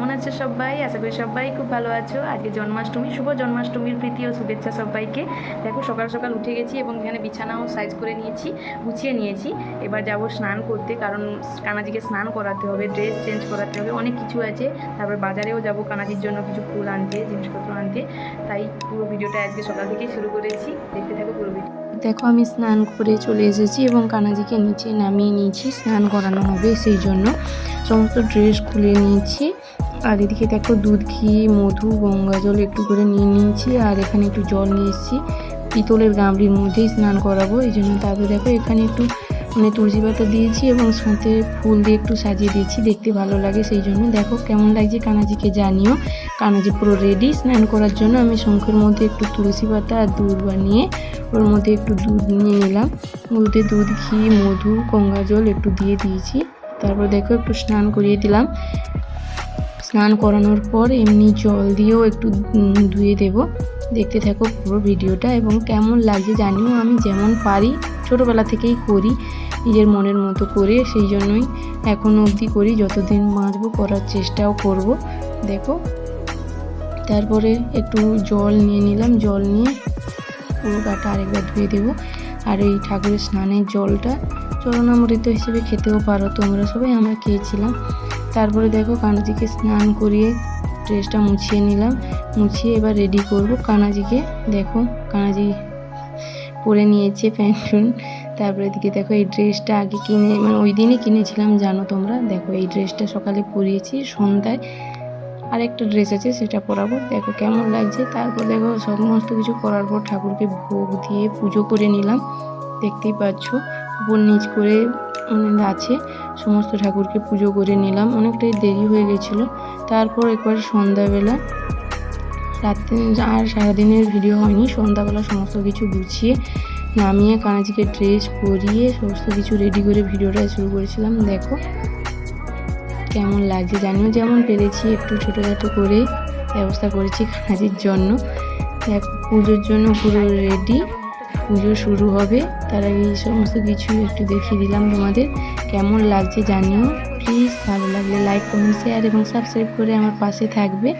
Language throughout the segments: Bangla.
কেমন আছো সবাই? আশা করি সবাই খুব ভালো আছো। আজকে জন্মাষ্টমী, শুভ জন্মাষ্টমীর প্রীতি ও শুভেচ্ছা সবাইকে। দেখো, সকাল সকাল উঠে গেছি এবং এখানে বিছানাও সাইজ করে নিয়েছি, গুছিয়ে নিয়েছি। এবার যাব স্নান করতে, কারণ কানাজিকে স্নান করাতে হবে, ড্রেস চেঞ্জ করাতে হবে, অনেক কিছু আছে। তারপর বাজারেও যাব কানাজির জন্য কিছু ফুল আনতে, জিনিসপত্র আনতে। তাই পুরো ভিডিওটা আজকে সকাল থেকেই শুরু করেছি। দেখতে থাকো পুরো ভিডিও। দেখো, আমি স্নান করে চলে এসেছি এবং কানাজিকে নিচে নামিয়ে নিয়েছি। স্নান করানো হবে সেই জন্য। সমস্ত ড্রেস খুলে নিয়েছি। আর এদিকে দেখো দুধ, ঘি, মধু, গঙ্গা জল একটু করে নিয়ে নিয়েছি, আর এখানে একটু জল নিয়ে এসেছি। পিতলের গামলির মধ্যেই স্নান করাবো, এই জন্য তারপরে দেখো এখানে একটু মানে তুলসী পাতা দিয়েছি এবং সাথে ফুল দিয়ে একটু সাজিয়ে দিয়েছি, দেখতে ভালো লাগে, সেই জন্য দেখো কেমন লাগছে কানাজিকে জানিও। কানাজি পুরো রেডি স্নান করার জন্য আমি শঙ্খের মধ্যে একটু তুলসী পাতা আর দুধ বানিয়ে ওর মধ্যে একটু দুধ নিয়ে নিলাম। দুধে দুধ, ঘি, মধু, গঙ্গা জল একটু দিয়ে দিয়েছি, তারপর দেখো একটু স্নান করিয়ে দিলাম। স্নান করানোর পর এমনি জল দিয়েও একটু ধুয়ে দেব। দেখতে থাকো পুরো ভিডিওটা এবং কেমন লাগছে জানিও। আমি যেমন পারি, ছোটোবেলা থেকেই করি, নিজের মনের মতো করে। সেই জন্যই এখন অবধি করি, যতদিন বাঁচবো করার চেষ্টাও করব। দেখো, তারপরে একটু জল নিয়ে নিলাম। জল নিয়ে পুরো গাটা আরেকবার ধুয়ে দেবো। আর এই ঠাকুরের স্নানের জলটা চরণামৃত হিসেবে খেতেও পারো তোমরা সবাই, আমরা খেয়েছিলাম। তারপরে দেখো কানাজিকে স্নান করিয়ে ড্রেসটা মুছিয়ে নিলাম। মুছিয়ে এবার রেডি করব। কানাজিকে দেখো, কানাজি পরে নিয়েছে প্যান্ট। তারপরে এদিকে দেখো এই ড্রেসটা আগে কিনে মানে ওই দিনই কিনেছিলাম, জানো তোমরা? দেখো এই ড্রেসটা সকালে পরিয়েছি সন্ধ্যায়। আরেকটা ড্রেস আছে, সেটা পরাবো। দেখো কেমন লাগছে। তারপর দেখো সমস্ত কিছু করার পর ঠাকুরকে ভোগ দিয়ে পুজো করে নিলাম। দেখতেই পাচ্ছ, উপর নিচ করে মানে আছে। সমস্ত ঠাকুরকে পুজো করে নিলাম। অনেকটাই দেরি হয়ে গেছিল। তারপর একবার সন্ধ্যাবেলা, রাত্রে, আর সারাদিনের ভিডিও হয়নি। সন্ধ্যাবেলা সমস্ত কিছু গুছিয়ে নামিয়ে কানাজিকে ড্রেস পরিয়ে সমস্ত কিছু রেডি করে ভিডিওটা শুরু করেছিলাম। দেখো কেমন লাগছে জানিও। যেমন পেরেছি একটু ছোটোখাটো করে ব্যবস্থা করেছি কানাজির জন্য। দেখ, পুজোর জন্য পুরো রেডি পুজো শুরু হবে। তার আগে এই সমস্ত কিছু একটু দেখিয়ে দিলাম তোমাদের। কেমন লাগছে জানিও। প্লিজ ভালো লাগলে লাইক কমেন্ট শেয়ার এবং সাবস্ক্রাইব করে আমার পাশে থাকবে।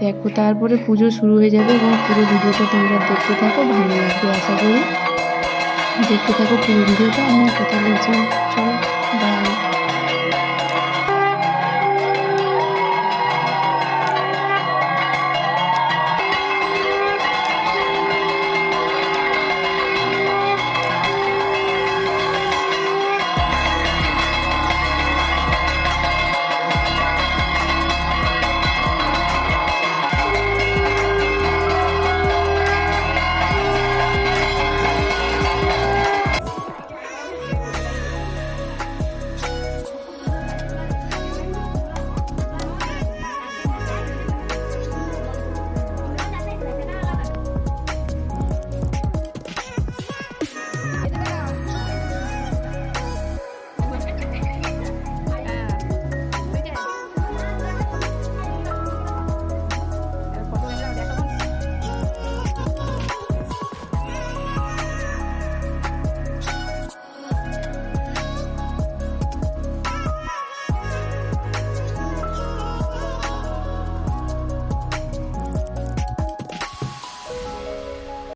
দেখো, তারপরে পুজো শুরু হয়ে যাবে এবং পুরো ভিডিওটা তোমরা দেখতে থাকো, ভালো লাগবে আশা করি। দেখতে থাকো পুরো ভিডিওটা। আমি কথা বলছি চলো বাই